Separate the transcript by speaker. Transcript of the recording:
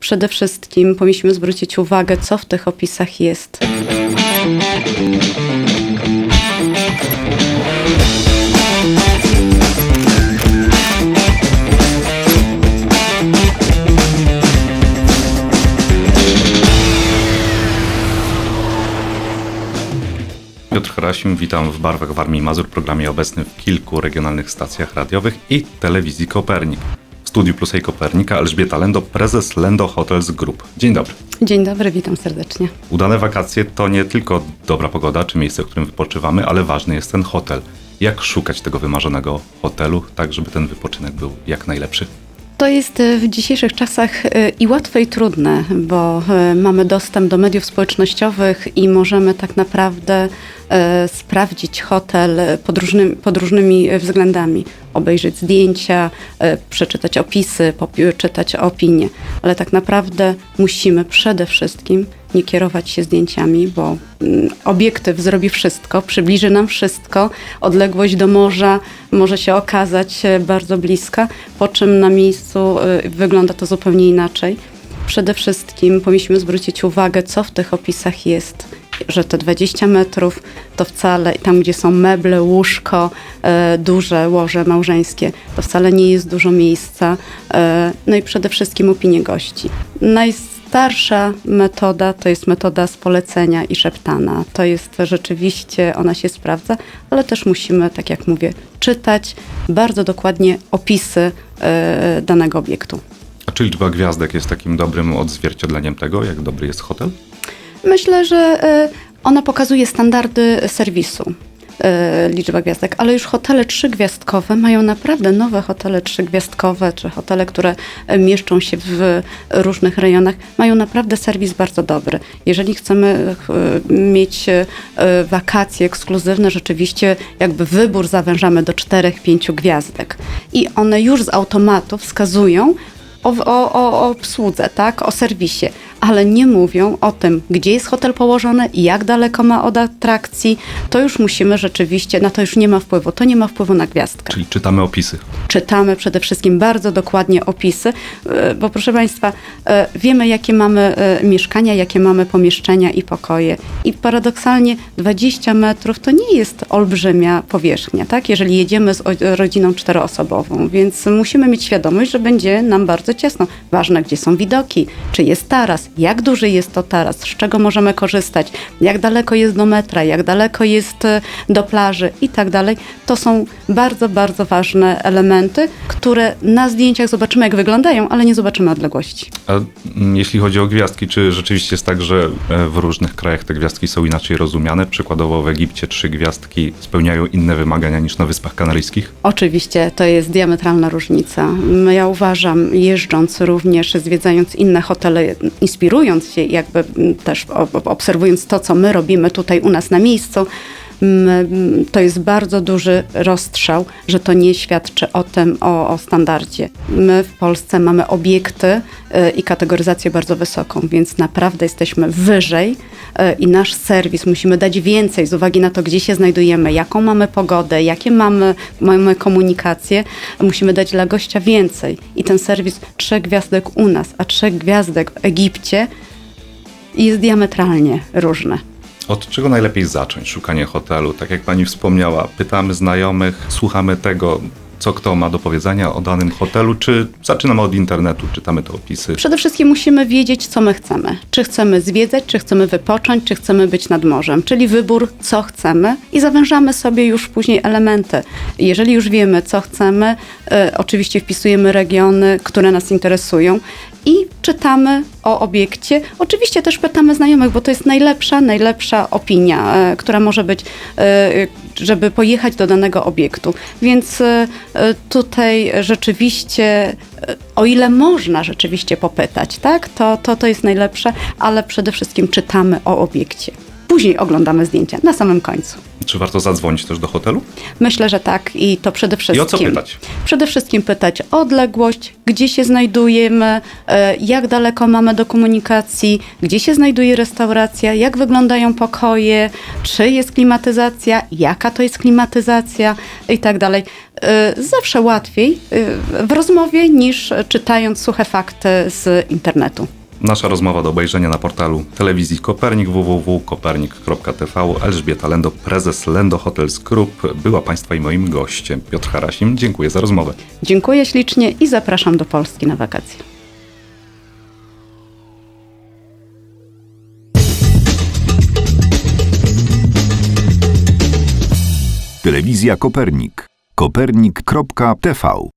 Speaker 1: Przede wszystkim powinniśmy zwrócić uwagę, co w tych opisach jest.
Speaker 2: Piotr Harasim, witam w Barwach Warmii Mazur, programie obecnym w kilku regionalnych stacjach radiowych i telewizji Kopernik. Studiu Plusej Kopernika Elżbieta Lendo, prezes Lendo Hotels Group. Dzień dobry.
Speaker 1: Dzień dobry, witam serdecznie.
Speaker 2: Udane wakacje to nie tylko dobra pogoda czy miejsce, w którym wypoczywamy, ale ważny jest ten hotel. Jak szukać tego wymarzonego hotelu, tak żeby ten wypoczynek był jak najlepszy?
Speaker 1: To jest e, w dzisiejszych czasach e, i łatwe, i trudne, bo e, mamy dostęp do mediów społecznościowych i możemy tak naprawdę sprawdzić hotel pod, pod różnymi względami. Obejrzeć zdjęcia, e, przeczytać opisy, czytać opinie, ale tak naprawdę musimy przede wszystkim nie kierować się zdjęciami, bo mm, obiektyw zrobi wszystko, przybliży nam wszystko. Odległość do morza może się okazać e, bardzo bliska, po czym na miejscu e, wygląda to zupełnie inaczej. Przede wszystkim powinniśmy zwrócić uwagę, co w tych opisach jest. Że te 20 metrów to wcale, tam gdzie są meble, łóżko, e, duże łoże małżeńskie, to wcale nie jest dużo miejsca. E, no i przede wszystkim opinie gości. Najstarsza metoda to jest metoda z polecenia i szeptana. To jest rzeczywiście, ona się sprawdza, ale też musimy, tak jak mówię, czytać bardzo dokładnie opisy e, danego obiektu.
Speaker 2: A czy liczba gwiazdek jest takim dobrym odzwierciedleniem tego, jak dobry jest hotel?
Speaker 1: Myślę, że e, ona pokazuje standardy serwisu. e, Liczba gwiazdek, ale już hotele trzygwiazdkowe mają naprawdę nowe hotele trzygwiazdkowe, czy hotele, które e, mieszczą się w różnych rejonach, mają naprawdę serwis bardzo dobry. Jeżeli chcemy e, mieć e, wakacje ekskluzywne, rzeczywiście jakby wybór zawężamy do 4-5 gwiazdek. I one już z automatu wskazują, o, o, o obsłudze, tak, o serwisie, ale nie mówią o tym, gdzie jest hotel położony, jak daleko ma od atrakcji. To już musimy rzeczywiście, na to już nie ma wpływu. To nie ma wpływu na gwiazdkę.
Speaker 2: Czyli czytamy opisy.
Speaker 1: Czytamy przede wszystkim bardzo dokładnie opisy, e, bo proszę Państwa, e, wiemy jakie mamy e, mieszkania, jakie mamy pomieszczenia i pokoje. I paradoksalnie 20 metrów to nie jest olbrzymia powierzchnia, tak? Jeżeli jedziemy z rodziną czteroosobową, więc musimy mieć świadomość, że będzie nam bardzo ciasno. Ważne, gdzie są widoki, czy jest taras, jak duży jest to taras, z czego możemy korzystać, jak daleko jest do metra, jak daleko jest e, do plaży i tak dalej. To są bardzo, bardzo ważne elementy, które na zdjęciach zobaczymy, jak wyglądają, ale nie zobaczymy odległości.
Speaker 2: A jeśli chodzi o gwiazdki, czy rzeczywiście jest tak, że e, w różnych krajach te gwiazdki są inaczej rozumiane? Przykładowo w Egipcie trzy gwiazdki spełniają inne wymagania niż na Wyspach Kanaryjskich?
Speaker 1: Oczywiście to jest diametralna różnica. Ja uważam, jeżdżąc również, zwiedzając inne hotele, inspirując się, jakby też obserwując to, co my robimy tutaj u nas na miejscu, to jest bardzo duży rozstrzał, że to nie świadczy o tym, o, o standardzie. My w Polsce mamy obiekty y, i kategoryzację bardzo wysoką, więc naprawdę jesteśmy wyżej y, i nasz serwis musimy dać więcej z uwagi na to, gdzie się znajdujemy, jaką mamy pogodę, jakie mamy, mamy komunikację. Musimy dać dla gościa więcej. I ten serwis trzech gwiazdek u nas, a trzech gwiazdek w Egipcie jest diametralnie różne.
Speaker 2: Od czego najlepiej zacząć szukanie hotelu? Tak jak pani wspomniała, pytamy znajomych, słuchamy tego, co kto ma do powiedzenia o danym hotelu, czy zaczynamy od internetu, czytamy te opisy?
Speaker 1: Przede wszystkim musimy wiedzieć, co my chcemy. Czy chcemy zwiedzać, czy chcemy wypocząć, czy chcemy być nad morzem. Czyli wybór, co chcemy i zawężamy sobie już później elementy. Jeżeli już wiemy, co chcemy, e, oczywiście wpisujemy regiony, które nas interesują i czytamy o obiekcie. Oczywiście też pytamy znajomych, bo to jest najlepsza, najlepsza opinia, e, która może być, e, żeby pojechać do danego obiektu. Więc e, tutaj rzeczywiście, o ile można rzeczywiście popytać, tak, to, to, to jest najlepsze, ale przede wszystkim czytamy o obiekcie. później oglądamy zdjęcia, na samym końcu.
Speaker 2: Czy warto zadzwonić też do hotelu?
Speaker 1: Myślę, że tak i to przede wszystkim.
Speaker 2: I o co pytać?
Speaker 1: Przede wszystkim pytać o odległość, gdzie się znajdujemy, e, jak daleko mamy do komunikacji, gdzie się znajduje restauracja, jak wyglądają pokoje, czy jest klimatyzacja, jaka to jest klimatyzacja i tak dalej. E, Zawsze łatwiej e, w rozmowie niż czytając suche fakty z internetu.
Speaker 2: Nasza rozmowa do obejrzenia na portalu telewizji Kopernik www.kopernik.tv. Elżbieta Lendo, prezes Lendo Hotels Group, była Państwa i moim gościem. Piotr Harasim, dziękuję za rozmowę.
Speaker 1: Dziękuję ślicznie i zapraszam do Polski na wakacje.
Speaker 3: Telewizja Kopernik. Kopernik.tv